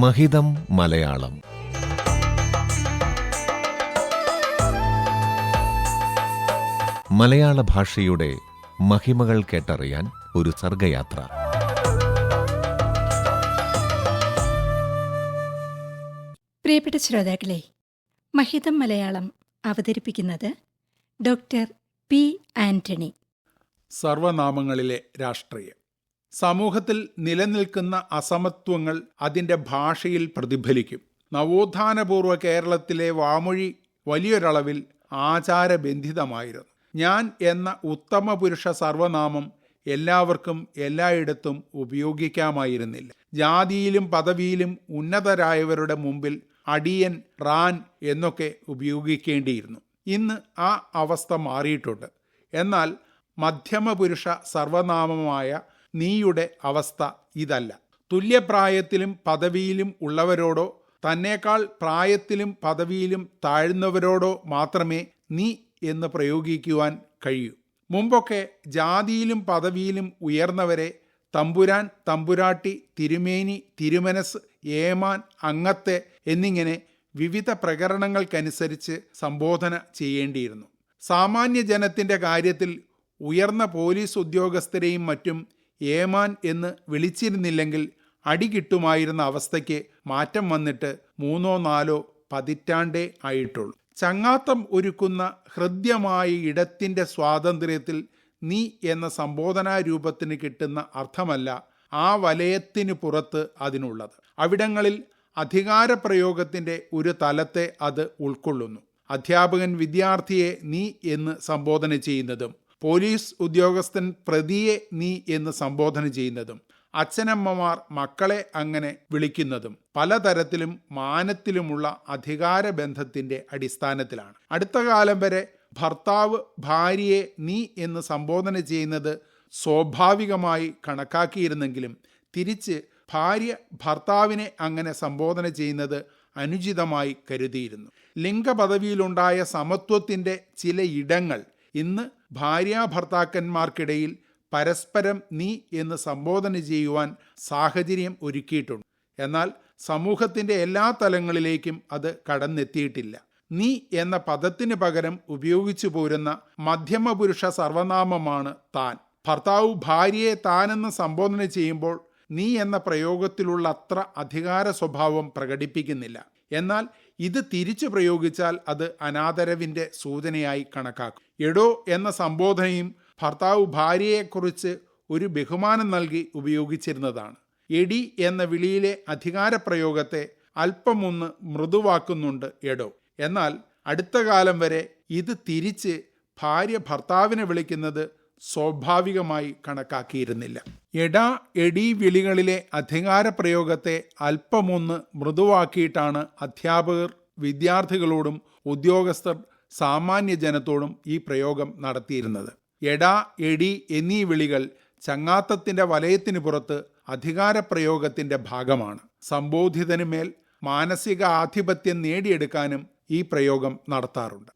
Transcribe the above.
മഹിതം മലയാളം. മലയാള ഭാഷയുടെ മഹിമകൾ കേട്ടറിയാൻ ഒരു സർഗയാത്ര. പ്രിയപ്പെട്ട ശ്രോതാക്കളെ മഹിതം മലയാളം അവതരിപ്പിക്കുന്നത് ഡോക്ടർ പി ആന്റണി. സർവനാമങ്ങളിലെ രാഷ്ട്രീയം. സമൂഹത്തിൽ നിലനിൽക്കുന്ന അസമത്വങ്ങൾ അതിന്റെ ഭാഷയിൽ പ്രതിഫലിക്കും. നവോത്ഥാനപൂർവ കേരളത്തിലെ വാമൊഴി വലിയൊരളവിൽ ആചാരബന്ധിതമായിരുന്നു. ഞാൻ എന്ന ഉത്തമ പുരുഷ സർവനാമം എല്ലാവർക്കും എല്ലായിടത്തും ഉപയോഗിക്കാമായിരുന്നില്ല. ജാതിയിലും പദവിയിലും ഉന്നതരായവരുടെ മുമ്പിൽ അടിയൻ റാൻ എന്നൊക്കെ ഉപയോഗിക്കേണ്ടിയിരുന്നു. ഇന്ന് ആ അവസ്ഥ മാറിയിട്ടുണ്ട്. എന്നാൽ മധ്യമപുരുഷ സർവനാമമായ നീയുടെ അവസ്ഥ ഇതല്ല. തുല്യപ്രായത്തിലും പദവിയിലും ഉള്ളവരോടോ തന്നേക്കാൾ പ്രായത്തിലും പദവിയിലും താഴ്ന്നവരോടോ മാത്രമേ നീ എന്ന് പ്രയോഗിക്കുവാൻ കഴിയൂ. മുമ്പൊക്കെ ജാതിയിലും പദവിയിലും ഉയർന്നവരെ തമ്പുരാൻ തമ്പുരാട്ടി തിരുമേനി തിരുമനസ് ഏമാൻ അങ്ങത്തെ എന്നിങ്ങനെ വിവിധ പ്രകരണങ്ങൾക്കനുസരിച്ച് സംബോധന ചെയ്യേണ്ടിയിരുന്നു. സാമാന്യ ജനത്തിന്റെ കാര്യത്തിൽ ഉയർന്ന പോലീസ് ഉദ്യോഗസ്ഥരെയും മറ്റും ഏമാൻ എന്ന് വിളിച്ചിരുന്നില്ലെങ്കിൽ അടി കിട്ടുമായിരുന്ന അവസ്ഥയ്ക്ക് മാറ്റം വന്നിട്ട് മൂന്നോ നാലോ പതിറ്റാണ്ടേ ആയിട്ടുള്ളൂ. ചങ്ങാത്തം ഒരുക്കുന്ന ഹൃദ്യമായ ഇടത്തിന്റെ സ്വാതന്ത്ര്യത്തിൽ നീ എന്ന സംബോധനാ രൂപത്തിന് കിട്ടുന്ന അർത്ഥമല്ല ആ വലയത്തിന് പുറത്ത് അതിനുള്ളത്. അവിടങ്ങളിൽ അധികാരപ്രയോഗത്തിന്റെ ഒരു തലത്തെ അത് ഉൾക്കൊള്ളുന്നു. അധ്യാപകൻ വിദ്യാർത്ഥിയെ നീ എന്ന് സംബോധന ചെയ്യുന്നതും പോലീസ് ഉദ്യോഗസ്ഥൻ പ്രതിയെ നീ എന്ന് സംബോധന ചെയ്യുന്നതും അച്ഛനമ്മമാർ മക്കളെ അങ്ങനെ വിളിക്കുന്നതും പലതരത്തിലും മാനത്തിലുമുള്ള അധികാര ബന്ധത്തിന്റെ അടിസ്ഥാനത്തിലാണ്. അടുത്ത കാലം വരെ ഭർത്താവ് ഭാര്യയെ നീ എന്ന് സംബോധന ചെയ്യുന്നത് സ്വാഭാവികമായി കണക്കാക്കിയിരുന്നെങ്കിലും തിരിച്ച് ഭാര്യ ഭർത്താവിനെ അങ്ങനെ സംബോധന ചെയ്യുന്നത് അനുചിതമായി കരുതിയിരുന്നു. ലിംഗപദവിയിലുണ്ടായ സമത്വത്തിന്റെ ചില ഇടങ്ങൾ ഇന്ന് ഭാര്യാഭർത്താക്കന്മാർക്കിടയിൽ പരസ്പരം നീ എന്ന് സംബോധന ചെയ്യുവാൻ സാഹചര്യം ഒരുക്കിയിട്ടുണ്ട്. എന്നാൽ സമൂഹത്തിന്റെ എല്ലാ തലങ്ങളിലേക്കും അത് കടന്നെത്തിയിട്ടില്ല. നീ എന്ന പദത്തിന് പകരം ഉപയോഗിച്ചു പോരുന്ന മധ്യമപുരുഷ സർവനാമമാണ് താൻ. ഭർത്താവ് ഭാര്യയെ താനെന്ന് സംബോധന ചെയ്യുമ്പോൾ നീ എന്ന പ്രയോഗത്തിലുള്ള അത്ര അധികാര സ്വഭാവം പ്രകടിപ്പിക്കുന്നില്ല. എന്നാൽ ഇത് തിരിച്ചു പ്രയോഗിച്ചാൽ അത് അനാദരവിന്റെ സൂചനയായി കണക്കാക്കും. എടോ എന്ന സംബോധനയും ഭർത്താവ് ഭാര്യയെക്കുറിച്ച് ഒരു ബഹുമാനം നൽകി ഉപയോഗിച്ചിരുന്നതാണ്. എടി എന്ന വിളിയിലെ അധികാര അധികാരപ്രയോഗത്തെ അല്പമൊന്ന് മൃദുവാക്കുന്നുണ്ട് എടോ. എന്നാൽ അടുത്ത കാലം വരെ ഇത് തിരിച്ച് ഭാര്യ ഭർത്താവിനെ വിളിക്കുന്നത് സ്വാഭാവികമായി കണക്കാക്കിയിരുന്നില്ല. എടാ എടി വിളികളിലെ അധികാര അധികാരപ്രയോഗത്തെ അല്പമൊന്ന് മൃദുവാക്കിയിട്ടാണ് അധ്യാപകർ വിദ്യാർത്ഥികളോടും ഉദ്യോഗസ്ഥർ സാമാന്യ ജനത്തോടും ഈ പ്രയോഗം നടത്തിയിരുന്നത്. എടാ എടി എന്നീ വിളികൾ ചങ്ങാത്തത്തിന്റെ വലയത്തിന് പുറത്ത് അധികാരപ്രയോഗത്തിന്റെ ഭാഗമാണ്. സംബോധിതനുമേൽ മാനസിക ആധിപത്യം നേടിയെടുക്കാനും ഈ പ്രയോഗം നടത്താറുണ്ട്.